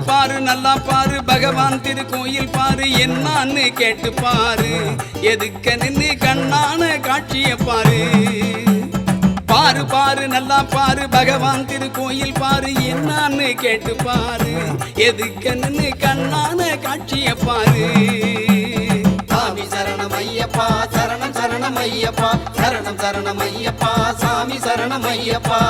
பாரு நல்லா பாரு பகவான் திருக்கோயில் பாரு என்னான்னு கேட்டு பாரு. எதுக்க நின்னு கண்ணான காட்சிய பாரு. பாரு பாரு நல்லா பாரு பகவான் திருக்கோயில் பாரு என்னான்னு கேட்டு பாரு. எதுக்க நின்று கண்ணான காட்சிய பாரு. சாமி சரணம் ஐயப்பா சரணம் சரணம் ஐயப்பா சரணம் சரணம் ஐயப்பா சாமி சரணம் ஐயப்பா.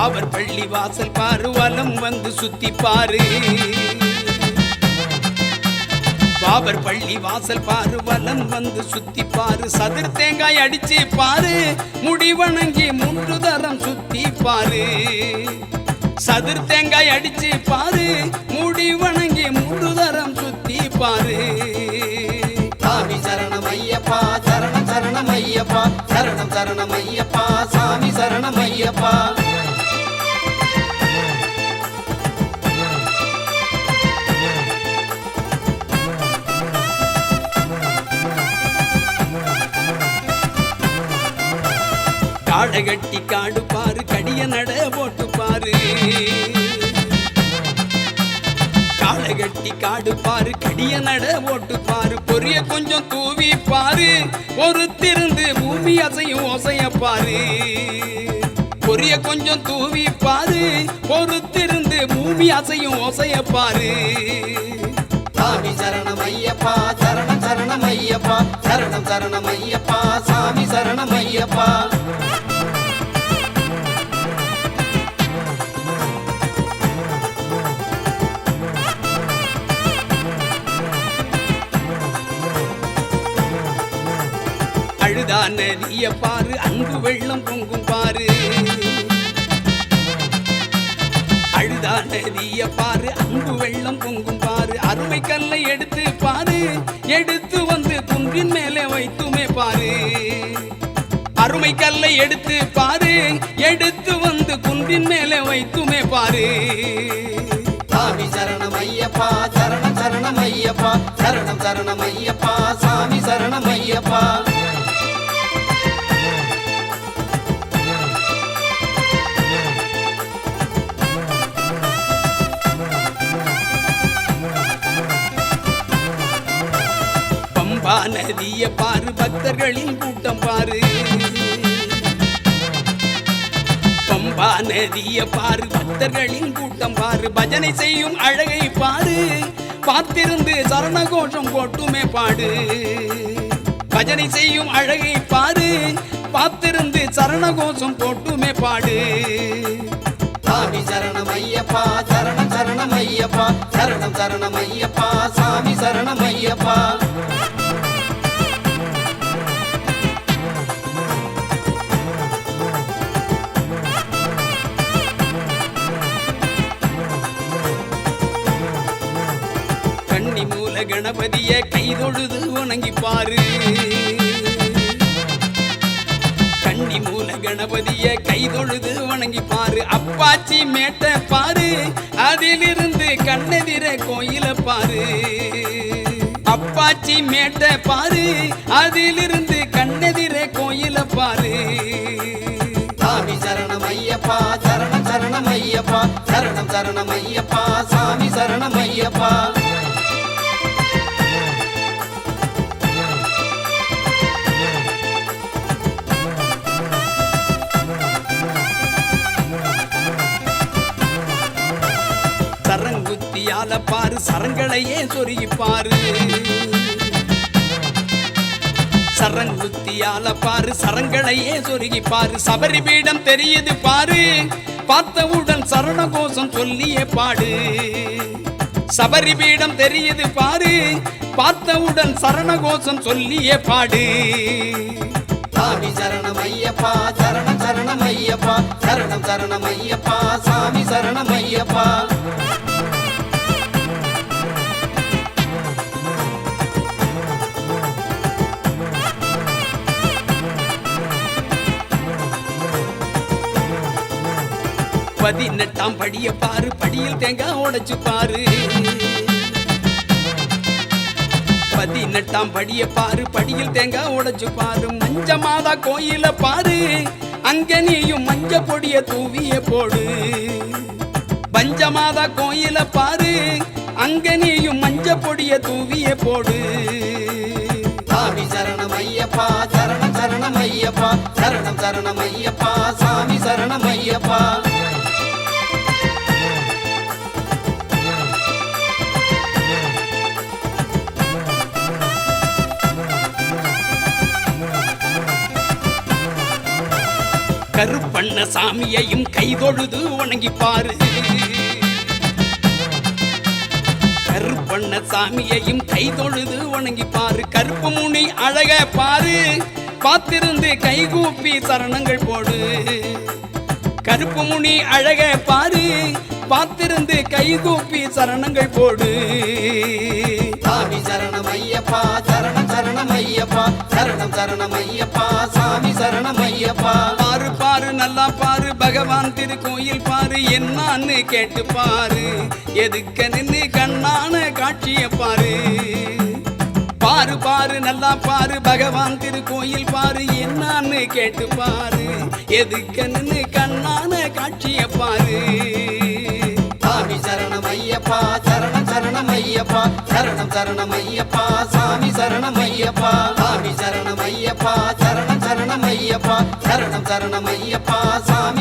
பாவர் பள்ளி வாசல் பாரு வலம் வந்து சுத்தி பாரு. பாபர் பள்ளி வாசல் பாரு வலம் வந்து சுத்தி பாரு. சதுர் தேங்காய் அடிச்சு பாரு முடிவணங்கி மூன்று தரம் சுத்தி பாரு. சதுர் தேங்காய் அடிச்சு பாரு முடிவணங்கி மூன்று தரம் சுத்தி பாரு. சாமி சரணம் ஐயப்பா சரணம் சரணம் ஐயப்பா சரணம் சரணம் ஐயப்பா சாமி சரணம் ஐயப்பா. காடகட்டி காடு பாரு கடிய நட போட்டு பாரு காடை கட்டி காடு பாரு கடிய நட போட்டு பாரு பொரிய கொஞ்சம் தூவி பாரு பொறுத்திருந்து பூமி அசையும் ஓசைய பாரு பொரிய கொஞ்சம் தூவி பாரு பொறுத்திருந்து பூமி அசையும் ஓசைய பாரு சாமி சரணம் ஐயப்பா சரணம் சரணம் ஐயப்பா சரணம் சரணம் ஐயப்பா சாமி சரணம் ஐயப்பா அழுதா நதிய பாரு அங்கு வெள்ளம் பொங்கும் பாரு. அழுதா நதிய பாரு அங்கு வெள்ளம் பொங்கும் பாரு. அருமை கல்லை எடுத்து பாரு எடுத்து வந்து துன்பின் மேலே வைத்துமே பாரு. அருமை கல்லை எடுத்து பாரு எடுத்து வந்து குன்றின் மேலே வைத்துமே பாரு. சாமி சரணம் ஐயப்பா சரணம் சரணம் ஐயப்பா சரணம் சரணம் ஐயப்பா சாமி சரணம் ஐயப்பா. பம்பா பாரு பக்தர்களின் கூட்டம் பாரு. பம்பா நதிய பாரு பக்தர்களின் கூட்டம் பாரு. பஜனை செய்யும் அழகை பாரு. பார்த்திருந்து சரணகோஷம் போட்டுமே பாடு. பஜனை செய்யும் அழகை பாரு. பார்த்திருந்து சரணகோஷம் போட்டுமே பாடு. சாமி சரணம் ஐயப்பா சரணம் சரணம் ஐயப்பா சரணம் சரணம் ஐயப்பா சாமி சரணம் ஐயப்பா கணபதிய கைதொழுது உணங்கி பாரு. கன்னி மூல கணபதிய கைதொழுது வணங்கி பாரு. அப்பாச்சி மேட்ட பாரு. அதிலிருந்து கண்ணெதிர கோயில பாரு. அப்பாச்சி மேட்ட பாரு. அதிலிருந்து கண்ணெதிர கோயில பாரு. சாமி சரணம் ஐயப்பா சரணம் சரணம் ஐயப்பா. சரணம் சரணம் ஐயப்பா சாமி சரணம் ஐயப்பா. சரங்குத்தியால பாரு சரங்களையே சொருகி பாரு சரங்குத்தியால பாரு சரங்களையே சொருகி பாரு சபரி பீடம் தெரியுது பாரு பார்த்தவுடன் சரண கோஷம் சொல்லியே பாடு. சபரி பீடம் தெரியுது பாரு பார்த்தவுடன் சரண கோஷம் சொல்லியே பாடு. சாமி சரணம் ஐயப்பா சரணம் சரணம் ஐயப்பா சரணம் சரணம் ஐயப்பா சாமி சரணம் ஐயப்பா பதினெட்டாம் படிய பாரு படியில் தேங்காய் உடைச்சு பாரு. பதி பதினெட்டாம் படிய பாரு படியில் தேங்காய் உடைச்சு பாரு. மஞ்ச மாதா கோயில பாரு அங்க நீயும் மஞ்ச பொடிய தூவிய போடு. பஞ்சமாதா கோயில பாரு அங்க நீயும் மஞ்ச பொடிய தூவிய போடு. சாமி சரணம் ஐயப்பா சரணம் சரணம் ஐயப்பா சரணம் சரணம் ஐயப்பா சாமி சரணம் ஐயப்பா. கருப்பண்ண சாமியையும் கைதொழுது வணங்கி பாரு கருப்பண்ண சாமியையும் கைதொழுது வணங்கி பாரு கருப்பு முனி அழக பாரு. பார்த்திருந்து கைகூப்பி சரணங்கள் போடு. கருப்பு முனி அழக பாரு. பார்த்திருந்து கைகூப்பி சரணங்கள் போடு. சரணம் ஐயப்பா சரணம் சரணம் ஐயப்பா சரணம் சரணம் ஐயப்பா சாமி சரணம் ஐயப்பா பாரு பாரு நல்லா பாரு பகவான் திருக்கோயில் பாரு என்னான்னு கேட்டு பாரு. எதுக்க நின்று கண்ணான காட்சிய பாரு. பாரு பாரு நல்லா பாரு பகவான் திருக்கோயில் பாரு என்னான்னு கேட்டு பாரு. எதுக்க நின்னு கண்ணான காட்சிய பாரு. சாமி சரணம் ஐயப்பா சரணம் சரணம் ஐயப்பா சாமி சரணம் ஐயப்பா சாமி சரணம் ஐயப்பா சரணம் சரணம் ஐயப்பா சரணம் சரணம் ஐயப்பா சாமி